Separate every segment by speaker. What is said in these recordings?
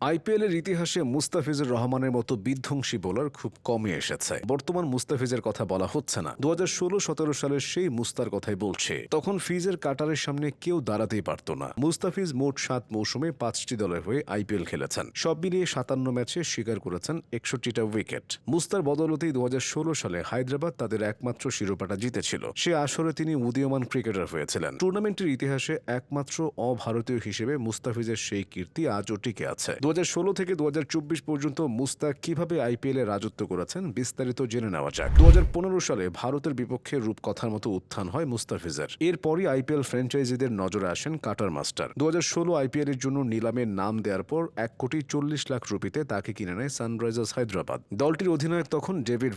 Speaker 1: IPL এর ইতিহাসে মুস্তাফিজুর রহমানের মতো বিধ্বংসী বোলার খুব কমই এসেছে। বর্তমান মুস্তাফিজের কথা বলা হচ্ছে না। দু হাজার ষোলো সতেরো সালের সেই মুস্তার কথাই বলছে। তখন ফিজের কাটারের সামনে কেউ দাঁড়াতেই পারত না। মুস্তাফিজ মোট সাত মৌসুমে পাঁচটি দলের হয়ে আইপিএল খেলেছেন। সব মিলিয়ে সাতান্ন ম্যাচে স্বীকার করেছেন একষট্টিটা উইকেট। মুস্তার বদলতেই দু হাজার ষোলো সালে হায়দ্রাবাদ তাদের একমাত্র শিরোপাটা জিতেছিল। সে আসরে তিনি উদীয়মান ক্রিকেটার হয়েছিলেন। টুর্নামেন্টের ইতিহাসে একমাত্র অভারতীয় হিসেবে মুস্তাফিজের সেই কীর্তি আজও টিকে আছে। দু হাজার ষোলো থেকে দু হাজার চব্বিশ পর্যন্ত মুস্তাক কীভাবে আইপিএল রাজত্ব করেছেন বিস্তারিত জেনে নেওয়া যাক। দুহাজার পনেরো সালে ভারতের বিপক্ষে রূপকথার মতো উত্থান হয় মুস্তাফিজের। এরপরই আইপিএল ফ্র্যাঞ্চাইজিদের নজরে আসেন কাটার মাস্টার। দু আইপিএল এর জন্য নিলামের নাম দেওয়ার পর এক কোটি চল্লিশ লাখ রুপিতে তাকে কিনে নেয় সানরাইজার্স হায়দ্রাবাদ। দলটির অধিনায়ক তখন ডেভিড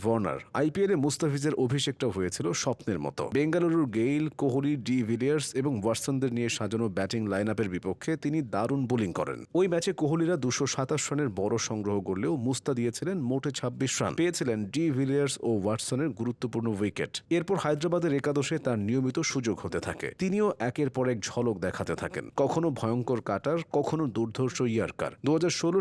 Speaker 1: আইপিএল এ মুস্তাফিজের অভিষেকটা হয়েছিল স্বপ্নের মতো। বেঙ্গালুরুর গেইল, কোহলি, ডি ভিলিয়ার্স এবং ওয়াটসনদের নিয়ে সাজানো ব্যাটিং লাইন বিপক্ষে তিনি দারুণ বোলিং করেন। ওই ম্যাচে কোহলিরা দুশো সাতাশ রানের বড় সংগ্রহ করলেও মুস্তা দিয়েছিলেন মোটে ছাব্বিশ রান। পেয়েছিলেন ডি ভিলিয়ার্স ও ওয়াটসনের গুরুত্বপূর্ণ উইকেট। এরপর হায়দ্রাবাদের একাদশে তার নিয়মিত সুযোগ হতে থাকে। তিনিও একের পর এক ঝলক দেখাতে থাকেন। কখনো ভয়ঙ্কর কাটার, কখনো দুর্ধর্ষ ইয়ার্কার। দু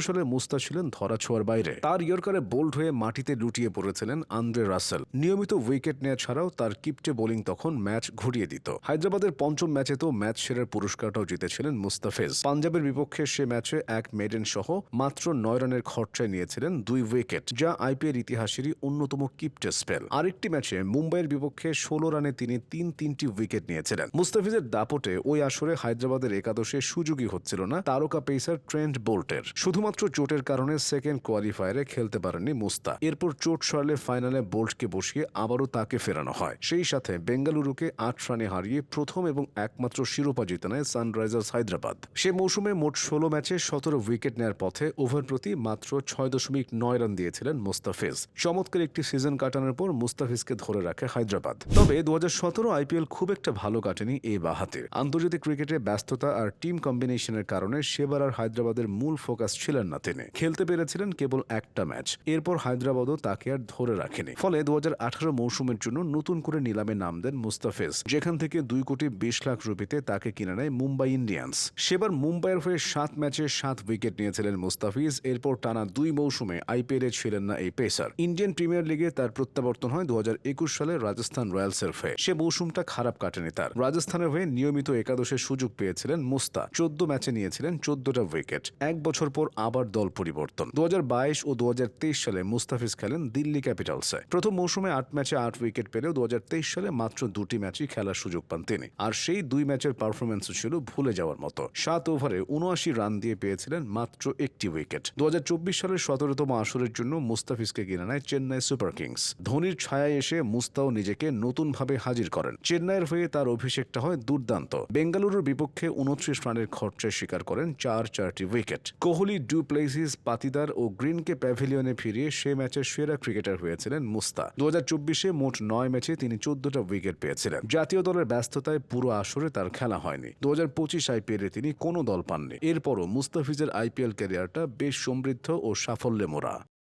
Speaker 1: সালে মুস্তা ছিলেন ধরাছোঁয়ার বাইরে। তার ইয়র্কারে বোল্ড হয়ে মাটিতে লুটিয়ে পড়েছিলেন আন্দ্রে রাসেল। নিয়মিত উইকেট নেওয়া ছাড়াও তার কিপটে বোলিং তখন ম্যাচ ঘুরিয়ে দিত। হায়দ্রাবাদের পঞ্চম ম্যাচে তো ম্যাচ সেরার পুরস্কারটাও জিতেছিলেন মুস্তাফেজ। পাঞ্জাবের বিপক্ষে সে ম্যাচে এক মেডেন সহ মাত্র নয় রানের খরচায় নিয়েছিলেন দুই উইকেট, যা আইপিএল ইতিহাসেরই অন্যতম কিপটে স্পেল। আরেকটি ম্যাচে মুম্বাইয়ের বিপক্ষে ষোলো রানে তিনি তিন তিনটি উইকেট নিয়েছিলেন। মুস্তাফিজের দাপটে ওই আসরে হায়দ্রাবাদের একাদশে সুযোগই হচ্ছিল না তারকা পেসার ট্রেন্ট বোল্টের। শুধুমাত্র চোটের কারণে সেকেন্ড কোয়ালিফায়ারে খেলতে পারেননি মুস্তা এরপর চোট সরলে ফাইনালে বোল্টকে বসিয়ে আবারও তাকে ফেরানো হয়। সেই সাথে বেঙ্গালুরুকে আট রানে হারিয়ে প্রথম এবং একমাত্র শিরোপা জিতে নেয় সানরাইজার্স হায়দ্রাবাদ। সে মৌসুমে মোট ষোলো ম্যাচে সতেরো উইকেট নেয়ার পথে ওভার প্রতি মাত্র ছয় দশমিক নয় রান দিয়েছিলেন মুস্তাফিজ। চমৎকার একটি সিজন কাটানোর পর মুস্তাফিজকে ধরে রাখে হায়দ্রাবাদ। তবে দু আইপিএল খুব একটা ভালো কাটেনি এই বাহাতে। আন্তর্জাতিক ক্রিকেটে ব্যস্ততা আর টিম কম্বিনেশনের কারণে সেবার আর হায়দ্রাবাদের মূল ফোকাস ছিলেন না তিনি। খেলতে পেরেছিলেন কেবল একটা ম্যাচ। এরপর হায়দ্রাবাদও তাকে আর ধরে রাখেনি। ফলে দু হাজার আঠারো মৌসুমের জন্য নতুন করে নিলামে নাম দেন মুস্তাফিজ। যেখান থেকে দুই কোটি বিশ লাখ রুপিতে তাকে কিনে নেয় মুম্বাই ইন্ডিয়ান্স। সেবার মুম্বাইয়ের হয়ে সাত ম্যাচে সাত উইকেট নিয়েছিলেন মুস্তাফিজ। এরপর টানা দুই মৌসুমে আইপিএল ছিলেন না এই পেসার। ইন্ডিয়ান প্রিমিয়ার লিগে তার প্রত্যাবর্তন হয় দু সালে রাজস্থান রয়্যালসের হয়ে সে মৌসুমটা খারাপ কাটেনি তার। রাজস্থানের হয়ে নিয়মিত একাদশের সুযোগ পেয়েছিলেন মুস্তা চোদ্দ ম্যাচে নিয়েছিলেন চোদ্দটা উইকেট। এক বছর পর আবার দল পরিবর্তন। দু ও দু হাজার তেইশ সালে মুস্তাফিজ খেলেন দিল্লি ক্যাপিটালসে। প্রথম মৌসুমে আট ম্যাচে আট উইকেট পেলেও দু সালে মাত্র দুটি ম্যাচই খেলার সুযোগ পান তিনি। আর সেই দুই ম্যাচের পারফরমেন্সও ছিল ভুলে যাওয়ার মতো। সাত ওভারে উনআশি রান দিয়ে পেয়েছিলেন মাত্র একটি উইকেট। দু হাজার চব্বিশ সালের সতেরোতম আসরের জন্য মুস্তাফিজকে কিনে নেয় চেন্নাই সুপার কিংস। ধোনির ছায়ায় এসে মুস্তাও নিজেকে নতুনভাবে হাজির করেন। চেন্নাইয়ের হয়ে তার অভিষেকটা হয় দুর্দান্ত। বেঙ্গালুরুর বিপক্ষে উনত্রিশ রানের খরচায় স্বীকার করেন চার চারটি wicket. Kohli du Plessis Patidar ও গ্রিনকে প্যাভিলিয়নে ফিরিয়ে সে ম্যাচের সেরা ক্রিকেটার হয়েছিলেন মুস্তা। দু চব্বিশে মোট নয় ম্যাচে তিনি চোদ্দটা উইকেট পেয়েছিলেন। জাতীয় দলের ব্যস্ততায় পুরো আসরে তার খেলা হয়নি। দু হাজার পঁচিশ আইপিএলে তিনি কোনো দল পাননি। এরপরও মুস্তাফিজের আইপিএল ক্যারিয়ারটা বেশ সমৃদ্ধ ও সাফল্যে মোড়া।